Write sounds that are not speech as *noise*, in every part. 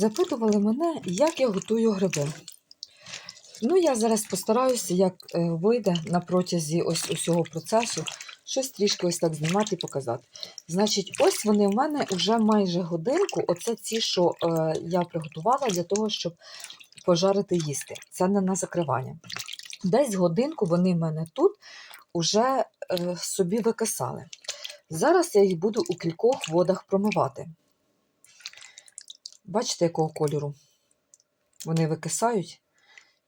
Запитували мене, як я готую гриби. Ну, я зараз постараюся, як е, вийде на протязі ось усього процесу, щось трішки ось так знімати і показати. Значить, ось вони в мене вже майже годинку. Оце ці, що е, я приготувала для того, щоб пожарити їсти. Це не на закривання. Десь годинку вони в мене тут уже е, собі викисали. Зараз я їх буду у кількох водах промивати. Бачите, якого кольору? Вони викисають,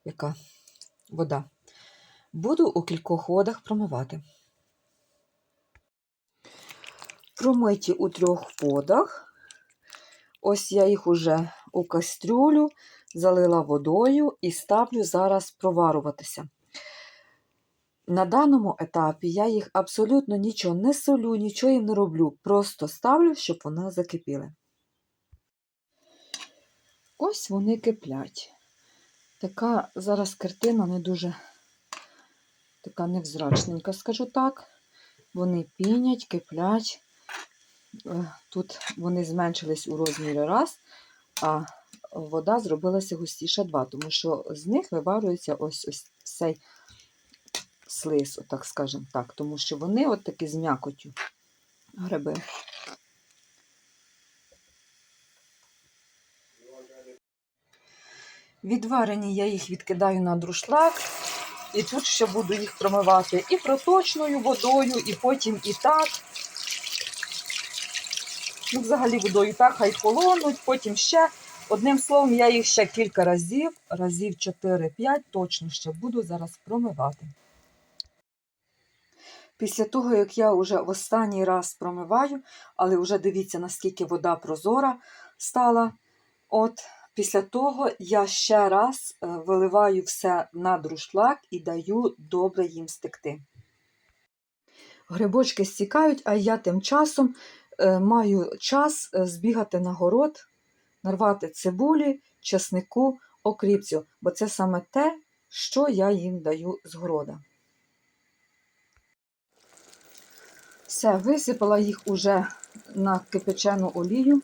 яка вода. Буду у кількох водах промивати. Промиті у трьох водах. Ось я їх уже у кастрюлю залила водою і ставлю зараз проваруватися. На даному етапі я їх абсолютно нічого не солю, нічого їм не роблю. Просто ставлю, щоб вони закипіли. Ось вони киплять. Така зараз картина не дуже така невзрачненька, скажу так. Вони пінять, киплять. Е, Тут вони зменшились у розмірі раз, а вода зробилася густіша два, тому що з них виварюється ось ось цей слиз, так скажемо так, тому що вони от такі з м'якотю гриби. Відварені я їх відкидаю на друшлак, і тут ще буду їх промивати і проточною водою, і потім і так. Ну, взагалі водою так, хай холонуть, потім ще. Одним словом, я їх ще кілька разів, разів 4-5 точно ще буду зараз промивати. Після того, як я вже останній раз промиваю, але вже дивіться, наскільки вода прозора стала. От Після того я ще раз е, виливаю все на друшлак і даю добре їм стекти. Грибочки стікають, а я тим часом е, маю час е, збігати на город, нарвати цибулі, чеснику, окріпцю, бо це саме те, що я їм даю з города. Все, висипала їх уже на кипячену олію.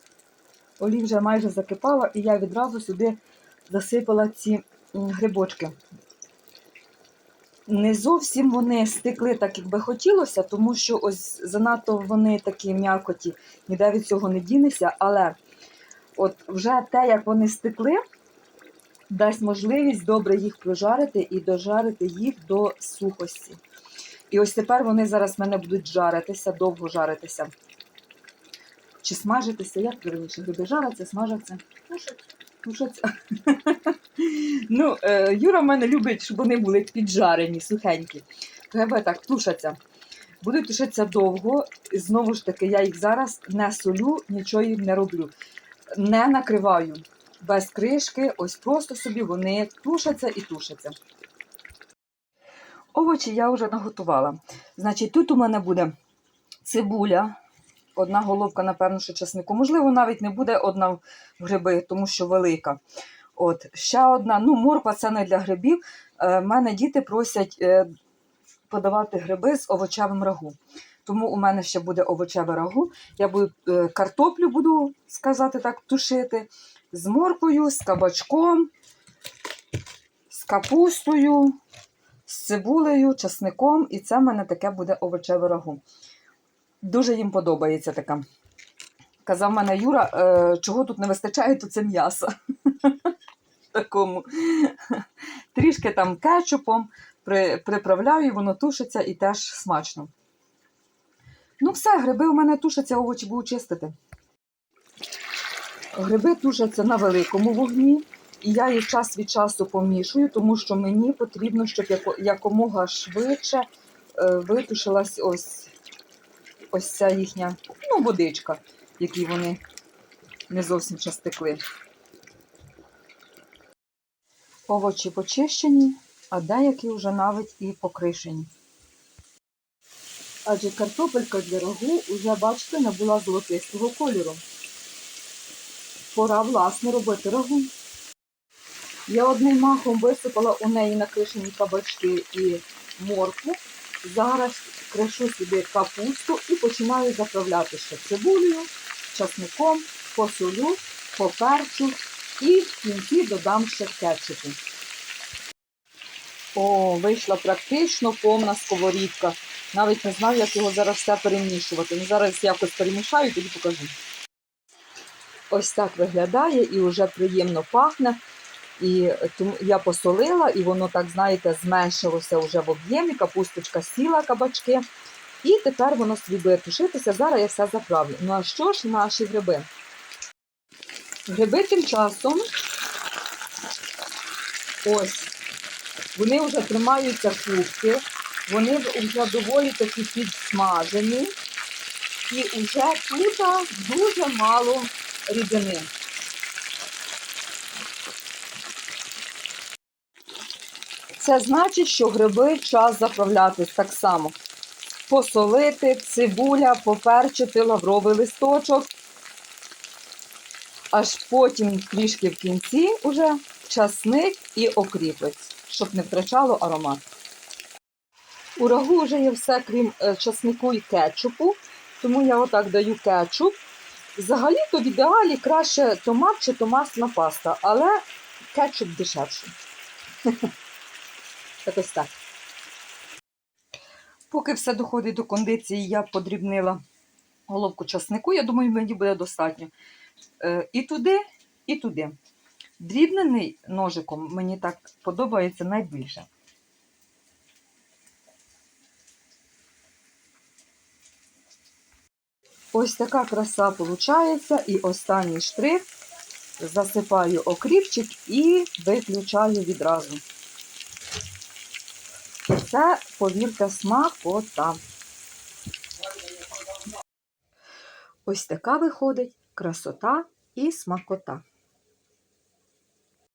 Олій вже майже закипала, і я відразу сюди засипала ці грибочки. Не зовсім вони стекли так, як би хотілося, тому що ось занадто вони такі м'якоті, ніде від цього не дінеться, але от вже те, як вони стекли, дасть можливість добре їх прожарити і дожарити їх до сухості. І ось тепер вони зараз в мене будуть жаритися, довго жаритися. Чи смажитися, як правильніше, гриби жаряться, смажаться. Тушаться. *laughs* ну, е, Юра в мене любить, щоб вони були піджарені, сухенькі. Треба так, тушаться. Будуть тушитися довго. Знову ж таки, я їх зараз не солю, нічого їм не роблю. Не накриваю без кришки, ось просто собі вони тушаться і тушаться. Овочі я вже наготувала. Значить, тут у мене буде цибуля. Одна головка, напевно, що часнику. Можливо, навіть не буде одна в гриби, тому що велика. От, Ще одна, ну, морква це не для грибів. Е, мене діти просять е, подавати гриби з овочевим рагу. Тому у мене ще буде овочеве рагу. Я буду е, картоплю, буду сказати так, тушити з морквою, з кабачком, з капустою, з цибулею, часником. І це в мене таке буде овочеве рагу. Дуже їм подобається така. Казав мене Юра, е, чого тут не вистачає, то це м'ясо. *laughs* Такому. Трішки там кетчупом при, приправляю, воно тушиться і теж смачно. Ну, все, гриби у мене тушаться, овочі буду чистити. Гриби тушаться на великому вогні, і я їх час від часу помішую, тому що мені потрібно, щоб якомога швидше е, витушилась ось ось ця їхня ну, водичка, якій вони не зовсім ще стекли. Овочі почищені, а деякі вже навіть і покришені. Адже картопелька для рагу вже, бачите, набула золотистого кольору. Пора, власне, робити рагу. Я одним махом висипала у неї накришені кабачки і моркву. Зараз кришу собі капусту і починаю заправляти ще цибулею, часником, посолю, поперчу І в кінці додам ще кетчупу. О, вийшла практично повна сковорідка. Навіть не знаю, як його зараз все перемішувати. Ну, зараз якось перемішаю, тоді покажу. Ось так виглядає і вже приємно пахне. І тому я посолила, і воно, так, знаєте, зменшилося вже в об'ємі, капусточка сіла, кабачки. І тепер воно собі буде тушитися. Зараз я все заправлю. Ну а що ж наші гриби? Гриби тим часом ось вони вже тримаються кубки, вони вже доволі таки підсмажені, і вже тут дуже мало рідини. Це значить, що гриби час заправлятись так само. Посолити, цибуля, поперчити, лавровий листочок. Аж потім трішки в кінці уже часник і окріпець, щоб не втрачало аромат. У рагу вже є все, крім е, часнику і кетчупу, тому я отак даю кетчуп. Взагалі-то в ідеалі краще томат чи томатна паста, але кетчуп дешевший. *laughs* Так ось так. Поки все доходить до кондиції, я подрібнила головку часнику, я думаю, мені буде достатньо. Е, І туди, і туди. Дрібнений ножиком мені так подобається найбільше. Ось така краса виходить. І останній штрих засипаю окріпчик і виключаю відразу. Це, повірте, смакота. Ось така виходить красота і смакота.